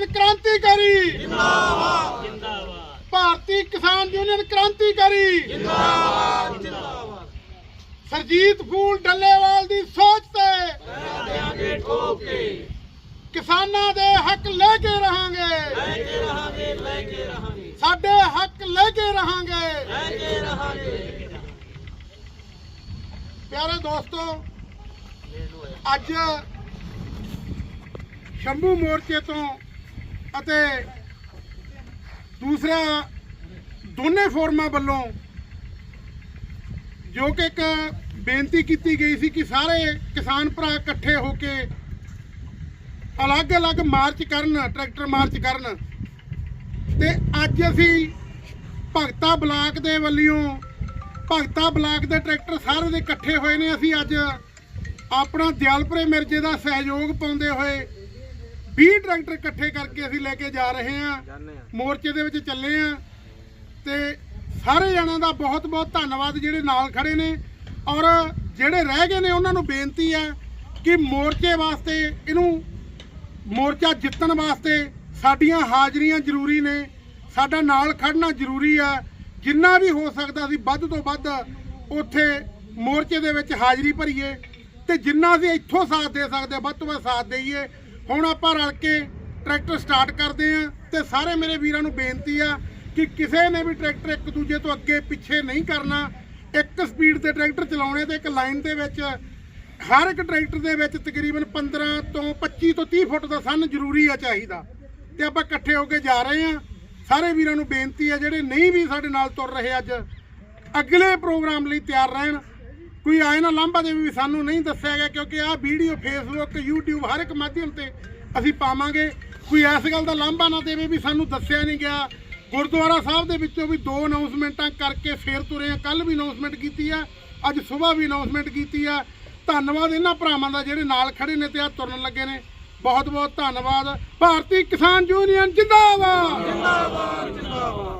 ਕ੍ਰਾਂਤੀਕਾਰੀ। ਜਿੰਦਾਬਾਦ। ਜਿੰਦਾਬਾਦ। ਭਾਰਤੀ ਕਿਸਾਨ ਯੂਨੀਅਨ ਕ੍ਰਾਂਤੀਕਾਰੀ। ਜਿੰਦਾਬਾਦ ਜਿੰਦਾਬਾਦ। ਸਰਜੀਤ ਫੂਲ ਡੱਲੇਵਾਲ ਦੀ ਸੋਚ ਤੇ ਦੇਾਂਗੇ ਠੋਕ ਕੇ। ਕਿਸਾਨਾਂ ਦੇ ਹੱਕ ਲੈ ਕੇ ਰਹਾਂਗੇ। ਲੈ ਕੇ ਰਹਾਂਗੇ ਲੈ ਕੇ ਰਹਾਂਗੇ। ਸਾਡੇ ਹੱਕ ਲੈ ਕੇ ਰਹਾਂਗੇ। ਲੈ ਕੇ ਰਹਾਂਗੇ। ਪਿਆਰੇ ਦੋਸਤੋ ਅੱਜ ਸ਼ੰਭੂ ਮੋਰਚੇ ਤੋਂ ਅਤੇ ਦੂਸਰਾ, ਦੋਨੇ ਫੋਰਮਾਂ ਵੱਲੋਂ ਜੋ ਕਿ ਇੱਕ ਬੇਨਤੀ ਕੀਤੀ ਗਈ ਸੀ ਕਿ ਸਾਰੇ ਕਿਸਾਨ ਭਰਾ ਇਕੱਠੇ ਹੋ ਕੇ ਅਲੱਗ-ਅਲੱਗ ਮਾਰਚ ਕਰਨ, ਟਰੈਕਟਰ ਮਾਰਚ ਕਰਨ। ਤੇ ਅੱਜ ਅਸੀਂ ਭਗਤਾ ਬਲਾਕ ਦੇ ਵੱਲੋਂ, ਭਗਤਾ ਬਲਾਕ ਦੇ ਟਰੈਕਟਰ ਸਾਰੇ ਦੇ ਇਕੱਠੇ ਹੋਏ ਨੇ। ਅਸੀਂ ਅੱਜ ਆਪਣਾ ਦਿਆਲਪੁਰੇ ਮਿਰਜੇ ਦਾ ਸਹਿਯੋਗ ਪਾਉਂਦੇ ਹੋਏ 20 ਟਰੈਕਟਰ ਇਕੱਠੇ ਕਰਕੇ ਅਸੀਂ ਲੈ ਕੇ ਜਾ ਰਹੇ ਹਾਂ। ਮੋਰਚੇ ਦੇ ਵਿੱਚ ਚੱਲੇ ਆ ਤੇ ਸਾਰੇ ਜਣਾਂ ਦਾ ਬਹੁਤ ਬਹੁਤ ਧੰਨਵਾਦ ਜਿਹੜੇ ਨਾਲ ਖੜੇ ਨੇ। ਔਰ ਜਿਹੜੇ ਰਹਿ ਗਏ ਨੇ ਉਹਨਾਂ ਨੂੰ ਬੇਨਤੀ ਹੈ ਕਿ ਮੋਰਚੇ ਵਾਸਤੇ ਇਹਨੂੰ ਮੋਰਚਾ ਜਿੱਤਣ ਵਾਸਤੇ ਸਾਡੀਆਂ ਹਾਜ਼ਰੀਆਂ ਜ਼ਰੂਰੀ ਨੇ। ਸਾਡਾ ਨਾਲ ਖੜਨਾ ਜ਼ਰੂਰੀ ਆ ਜਿੰਨਾ ਵੀ ਹੋ ਸਕਦਾ ਅਸੀਂ ਵੱਧ ਤੋਂ ਵੱਧ ਉੱਥੇ ਮੋਰਚੇ ਦੇ ਵਿੱਚ ਹਾਜ਼ਰੀ ਭਰੀਏ। ਤੇ ਜਿੰਨਾ ਅਸੀਂ ਇੱਥੋਂ ਸਾਥ ਦੇ ਸਕਦੇ ਹਾਂ, ਵੱਧ ਤੋਂ ਵੱਧ ਸਾਥ ਦੇਈਏ। ਹੁਣ ਆਪਾਂ ਰਲ ਕੇ ਟਰੈਕਟਰ ਸਟਾਰਟ ਕਰਦੇ ਆਂ ਤੇ ਸਾਰੇ ਮੇਰੇ ਵੀਰਾਂ ਨੂੰ ਬੇਨਤੀ ਆ ਕਿ ਕਿਸੇ ਨੇ ਵੀ ਟਰੈਕਟਰ ਇੱਕ ਦੂਜੇ ਤੋਂ ਅੱਗੇ ਪਿੱਛੇ ਨਹੀਂ ਕਰਨਾ, ਇੱਕ ਸਪੀਡ ਤੇ ਟਰੈਕਟਰ ਚਲਾਉਣੇ ਤੇ ਇੱਕ ਲਾਈਨ ਦੇ ਵਿੱਚ ਹਰ ਇੱਕ ਟਰੈਕਟਰ ਦੇ ਵਿੱਚ ਤਕਰੀਬਨ 15 ਤੋਂ 25 ਤੋਂ 30 ਫੁੱਟ ਦਾ ਸੰਨ ਜ਼ਰੂਰੀ ਆ ਚਾਹੀਦਾ। ਤੇ ਆਪਾਂ ਇਕੱਠੇ ਹੋ ਕੇ ਜਾ ਰਹੇ ਆਂ ਸਾਰੇ ਵੀਰਾਂ ਨੂੰ ਬੇਨਤੀ ਆ ਜਿਹੜੇ ਨਹੀਂ ਵੀ ਸਾਡੇ ਨਾਲ ਤੁਰ ਰਹੇ ਅੱਜ, ਅਗਲੇ ਪ੍ਰੋਗਰਾਮ ਲਈ ਤਿਆਰ ਰਹਿਣ। ਕੋਈ ਆਏ ਨਾ ਲਾਂਭਾ ਦੇ ਵੀ ਸਾਨੂੰ ਨਹੀਂ ਦੱਸਿਆ ਗਿਆ, ਕਿਉਂਕਿ ਆਹ ਵੀਡੀਓ ਫੇਸਬੁੱਕ YouTube ਹਰ ਇੱਕ ਮਾਧਿਅਮ ਤੇ ਅਸੀਂ ਪਾਵਾਂਗੇ। ਕੋਈ ਇਸ ਗੱਲ ਦਾ ਲਾਂਭਾ ਨਾ ਦੇਵੇ ਵੀ ਸਾਨੂੰ ਦੱਸਿਆ ਨਹੀਂ ਗਿਆ। ਗੁਰਦੁਆਰਾ ਸਾਹਿਬ ਦੇ ਵਿੱਚੋਂ ਵੀ ਦੋ ਅਨਾਉਂਸਮੈਂਟਾਂ ਕਰਕੇ ਫੇਰ ਤੁਰੇ ਆ। ਕੱਲ ਵੀ ਅਨਾਉਂਸਮੈਂਟ ਕੀਤੀ ਆ, ਅੱਜ ਸਵੇਰ ਵੀ ਅਨਾਉਂਸਮੈਂਟ ਕੀਤੀ ਆ। ਧੰਨਵਾਦ ਇਹਨਾਂ ਭਰਾਵਾਂ ਦਾ ਜਿਹੜੇ ਨਾਲ ਖੜੇ ਨੇ ਤੇ ਆ ਤੁਰਨ ਲੱਗੇ ਨੇ। ਬਹੁਤ ਬਹੁਤ ਧੰਨਵਾਦ। ਭਾਰਤੀ ਕਿਸਾਨ ਯੂਨੀਅਨ ਜਿੰਦਾਬਾਦ! ਜਿੰਦਾਬਾਦ ਜਿੰਦਾਬਾਦ।